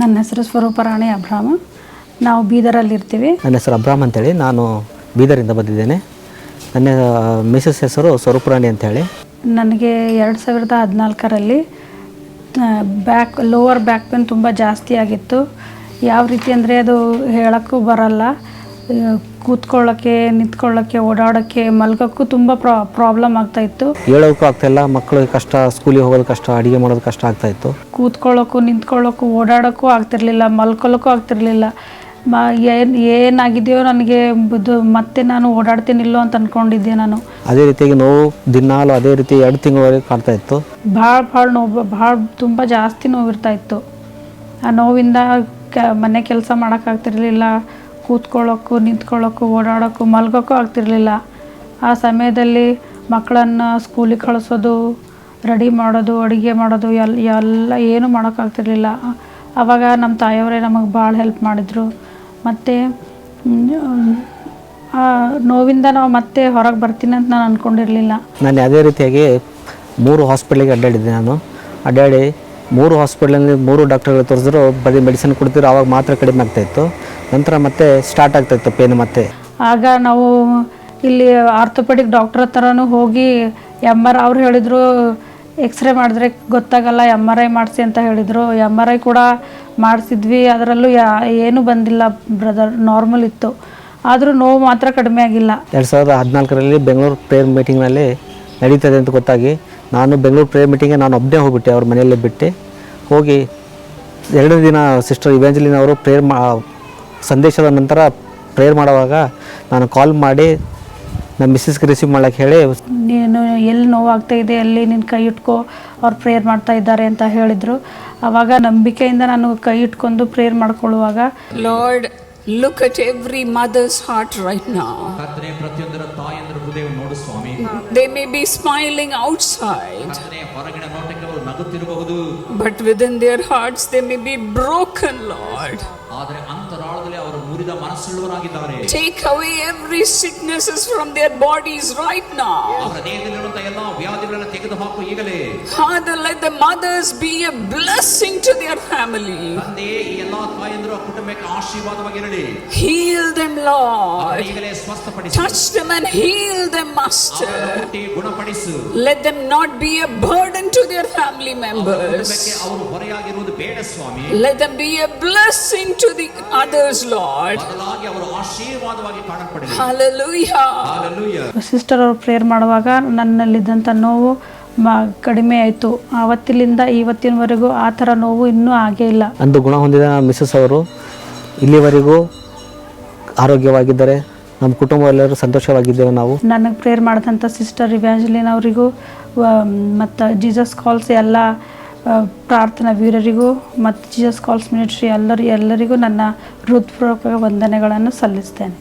ನನ್ನ ಹೆಸರು ಸ್ವರೂಪರಾಣಿ ಅಬ್ರಾಮ. ನಾವು ಬೀದರಲ್ಲಿ ಇರ್ತೀವಿ ನನ್ನ ಹೆಸರು ಅಬ್ರಾಮ್ ಅಂತೇಳಿ. ನಾನು ಬೀದರಿಂದ ಬಂದಿದ್ದೇನೆ. ನನ್ನ ಮಿಸಸ್ ಹೆಸರು ಸ್ವರೂಪರಾಣಿ ಅಂತೇಳಿ. ನನಗೆ ಎರಡು ಸಾವಿರದ ಹದಿನಾಲ್ಕರಲ್ಲಿ ಬ್ಯಾಕ್ ಲೋವರ್ ಬ್ಯಾಕ್ ಪೇನ್ ತುಂಬ ಜಾಸ್ತಿ ಆಗಿತ್ತು. ಯಾವ ರೀತಿ ಅಂದರೆ ಅದು ಹೇಳೋಕ್ಕೂ ಬರಲ್ಲ. ಕೂತ್ಕೊಳ್ಳೋಕ್ಕೆ ನಿಂತ್ಕೊಳ್ಳೋಕ್ಕೆ ಓಡಾಡೋಕ್ಕೆ ಮಲ್ಗೋಕ್ಕೂ ತುಂಬ ಪ್ರಾ ಪ್ರಾಬ್ಲಮ್ ಆಗ್ತಾಯಿತ್ತು ಹೇಳೋಕ್ಕೂ ಆಗ್ತಾಯಿಲ್ಲ ಮಕ್ಕಳಿಗೆ ಕಷ್ಟ ಸ್ಕೂಲಿಗೆ ಹೋಗೋದು ಕಷ್ಟ ಅಡುಗೆ ಮಾಡೋದು ಕಷ್ಟ ಆಗ್ತಾಯಿತ್ತು ಕೂತ್ಕೊಳ್ಳೋಕ್ಕೂ ನಿಂತ್ಕೊಳ್ಳೋಕ್ಕೂ ಓಡಾಡೋಕ್ಕೂ ಆಗ್ತಿರ್ಲಿಲ್ಲ ಮಲ್ಕೊಳ್ಳೋಕ್ಕೂ ಆಗ್ತಿರ್ಲಿಲ್ಲ. ಮ ಏನು ಏನಾಗಿದೆಯೋ ನನಗೆ ಮತ್ತೆ ನಾನು ಓಡಾಡ್ತೀನಿಲ್ಲೋ ಅಂತ ಅಂದ್ಕೊಂಡಿದ್ದೆ ನಾನು. ಅದೇ ರೀತಿಯಾಗಿ ನೋವು ದಿನಾಲು ಅದೇ ರೀತಿ ಎರಡು ತಿಂಗಳವರೆಗೆ ಕಾಡ್ತಾ ಇತ್ತು. ಭಾಳ ಭಾಳ ನೋವು ಭಾಳ ತುಂಬ ಜಾಸ್ತಿ ನೋವಿರ್ತಾ ಇತ್ತು. ಆ ನೋವಿಂದ ಕ ಮನೆ ಕೆಲಸ ಮಾಡೋಕ್ಕಾಗ್ತಿರ್ಲಿಲ್ಲ ಕೂತ್ಕೊಳ್ಳೋಕ್ಕೂ ನಿಂತ್ಕೊಳ್ಳೋಕ್ಕೂ ಓಡಾಡೋಕ್ಕೂ ಮಲ್ಗೋಕ್ಕೂ ಆಗ್ತಿರಲಿಲ್ಲ. ಆ ಸಮಯದಲ್ಲಿ ಮಕ್ಕಳನ್ನು ಸ್ಕೂಲಿಗೆ ಕಳಿಸೋದು, ರೆಡಿ ಮಾಡೋದು, ಅಡುಗೆ ಮಾಡೋದು ಎಲ್ಲ ಎಲ್ಲ ಏನೂ ಮಾಡೋಕ್ಕಾಗ್ತಿರ್ಲಿಲ್ಲ ಆವಾಗ ನಮ್ಮ ತಾಯಿಯವರೇ ನಮಗೆ ಭಾಳ ಹೆಲ್ಪ್ ಮಾಡಿದರು. ಮತ್ತು ಆ ನೋವಿಂದ ನಾವು ಮತ್ತೆ ಹೊರಗೆ ಬರ್ತೀನಿ ಅಂತ ನಾನು ಅಂದ್ಕೊಂಡಿರಲಿಲ್ಲ ನಾನು ಯಾವುದೇ ರೀತಿಯಾಗಿ ಮೂರು ಹಾಸ್ಪಿಟ್ಲಿಗೆ ಅಡ್ಡಾಡಿದ್ದೆ ನಾನು. ಅಡ್ಡಾಡಿ ಮೂರು ಹಾಸ್ಪಿಟ್ಲಲ್ಲಿ ಮೂರು ಡಾಕ್ಟರ್ಗಳು ತೋರಿಸಿದ್ರು, ಬರೀ ಮೆಡಿಸಿನ್ ಕೊಡ್ತಿದ್ರು ಆವಾಗ ಮಾತ್ರ ಕಡಿಮೆ ಆಗ್ತಾಯಿತ್ತು ನಂತರ ಮತ್ತೆ ಸ್ಟಾರ್ಟ್ ಆಗ್ತಾಯಿತ್ತು ಪೇನ್ ಮತ್ತೆ. ಆಗ ನಾವು ಇಲ್ಲಿ ಆರ್ಥೋಪೆಡಿಕ್ ಡಾಕ್ಟರ್ ಹತ್ರನೂ ಹೋಗಿ ಎಂ ಆರ್ ಅವ್ರು ಹೇಳಿದರು ಎಕ್ಸ್ರೇ ಮಾಡಿದ್ರೆ ಗೊತ್ತಾಗಲ್ಲ ಎಂ ಆರ್ ಐ ಮಾಡಿಸಿ ಅಂತ ಹೇಳಿದರು. ಎಂ ಆರ್ ಐ ಕೂಡ ಮಾಡಿಸಿದ್ವಿ ಅದರಲ್ಲೂ ಯಾ ಏನೂ ಬಂದಿಲ್ಲ ಬ್ರದರ್ ನಾರ್ಮಲ್ ಇತ್ತು. ಆದರೂ ನೋವು ಮಾತ್ರ ಕಡಿಮೆ ಆಗಿಲ್ಲ. ಎರಡು ಸಾವಿರದ ಹದಿನಾಲ್ಕರಲ್ಲಿ ಬೆಂಗಳೂರು ಪ್ರೇಯರ್ ಮೀಟಿಂಗ್ನಲ್ಲಿ ನಡೀತದೆ ಅಂತ ಗೊತ್ತಾಗಿ ನಾನು ಬೆಂಗಳೂರು ಪ್ರೇಯರ್ ಮೀಟಿಂಗ್ಗೆ ನಾನು ಒಬ್ಬನೇ ಹೋಗ್ಬಿಟ್ಟೆ ಅವ್ರ ಮನೆಯಲ್ಲೇ ಬಿಟ್ಟು. ಹೋಗಿ ಎರಡು ದಿನ ಸಿಸ್ಟರ್ ಇವ್ಯಾಂಜಲಿನ್ ಅವರು ಪ್ರೇಯರ್ ಮಾ ಸಂದೇಶದ ನಂತರ ಪ್ರೇಯರ್ ಮಾಡುವಾಗ ನಾನು ಕಾಲ್ ಮಾಡಿ ನಮ್ಮ ಮಿಸ್ಸಸ್ಗೆ ರಿಸೀವ್ ಮಾಡೋಕ್ಕೆ ಹೇಳಿ ನೀನು ಎಲ್ಲಿ ನೋವಾಗ್ತಾ ಇದೆ ಅಲ್ಲಿ ನಿನ್ನ ಕೈ ಇಟ್ಕೋ ಅವ್ರು ಪ್ರೇಯರ್ ಮಾಡ್ತಾ ಇದ್ದಾರೆ ಅಂತ ಹೇಳಿದರು. ಆವಾಗ ನಂಬಿಕೆಯಿಂದ ನಾನು ಕೈ ಇಟ್ಕೊಂಡು prayer ಮಾಡ್ಕೊಳ್ಳುವಾಗ Lord look at every mothers heart right ನಾವು ಕರ್ತನೆ ಪ್ರತಿಯೊಂದರ ತಾಯಂದ್ರ ಹೃದಯ ನೋಡು ಸ್ವಾಮಿ. They may be smiling outside, ಕರ್ತನೆ ಹೊರಗಿನ ನೋಟಕ್ಕೆ ಅವರು ನಗುತ್ತಿರಬಹುದು. But within their hearts they may be broken Lord ಆದರೆ ಮುರಿದ ಮನಸ್ಸುಳ್ಳವರಾಗಿದ್ದಾರೆ Take away every sicknesses from their bodies right now. ಅವರ ದೇಹದಲ್ಲಿರುವಂತಹ ಎಲ್ಲಾ ವ್ಯಾಧಿಗಳನ್ನು ತೆಗೆದು ಹಾಕು ಈಗಲೇ Father, let the mothers be a blessing to their family. ತಂದೆಯೇ ಈ ಎಲ್ಲಾ ತಾಯಂದರು ಆ ಕುಟುಂಬಕ್ಕೆ ಆಶೀರ್ವಾದವಾಗಿರಲಿ Heal them, Lord. ಅವರನ್ನು ಈಗಲೇ ಸ್ವಸ್ಥಪಡಿಸು Touch them and heal them, ಅವರನ್ನು Master. ಮುಟ್ಟಿ ಗುಣಪಡಿಸು Let them not be a burden to their family ಅವರ members. ಕುಟುಂಬಕ್ಕೆ ಅವರು ಹೊರೆಯಾಗಿರುವುದು ಬೇಡ ಸ್ವಾಮಿ Let them be a blessing to the others, Lord. ಬದಲಾಗಿ ಅವರು ಆಶೀರ್ವಾದವಾಗಿ ಕಾಣಲ್ಪಡಲಿ Hallelujah. Hallelujah. ಸಿಸ್ಟರ್ ಅವರು ಪ್ರೇಯರ್ ಮಾಡುವಾಗ ನನ್ನಲ್ಲಿದ್ದಂಥ ನೋವು ಮ ಕಡಿಮೆ ಆಯಿತು ಆವತ್ತಿನಿಂದ ಇವತ್ತಿನವರೆಗೂ ಆ ಥರ ನೋವು ಇನ್ನೂ ಆಗೇ ಇಲ್ಲ ಅಂದು ಗುಣ ಹೊಂದಿದ ಮಿಸ್ಸಸ್ ಅವರು ಇಲ್ಲಿವರೆಗೂ ಆರೋಗ್ಯವಾಗಿದ್ದಾರೆ ನಮ್ಮ ಕುಟುಂಬ ಎಲ್ಲರೂ ಸಂತೋಷವಾಗಿದ್ದೇವೆ ನಾವು ನನಗೆ ಪ್ರೇಯರ್ ಮಾಡಿದಂಥ ಸಿಸ್ಟರ್ ಇವ್ಯಾಂಜಲಿನ್ ಅವರಿಗೂ ಮತ್ತು ಜೀಸಸ್ ಕಾಲ್ಸ್ ಎಲ್ಲ ಪ್ರಾರ್ಥನಾ ವೀರರಿಗೂ ಮತ್ತು ಜೀಸಸ್ ಕಾಲ್ಸ್ ಮಿನಿಟ್ರಿ ಎಲ್ಲರೂ ಎಲ್ಲರಿಗೂ ನನ್ನ ಹೃತ್ಪೂರ್ವಕ ವಂದನೆಗಳನ್ನು ಸಲ್ಲಿಸ್ತೇನೆ.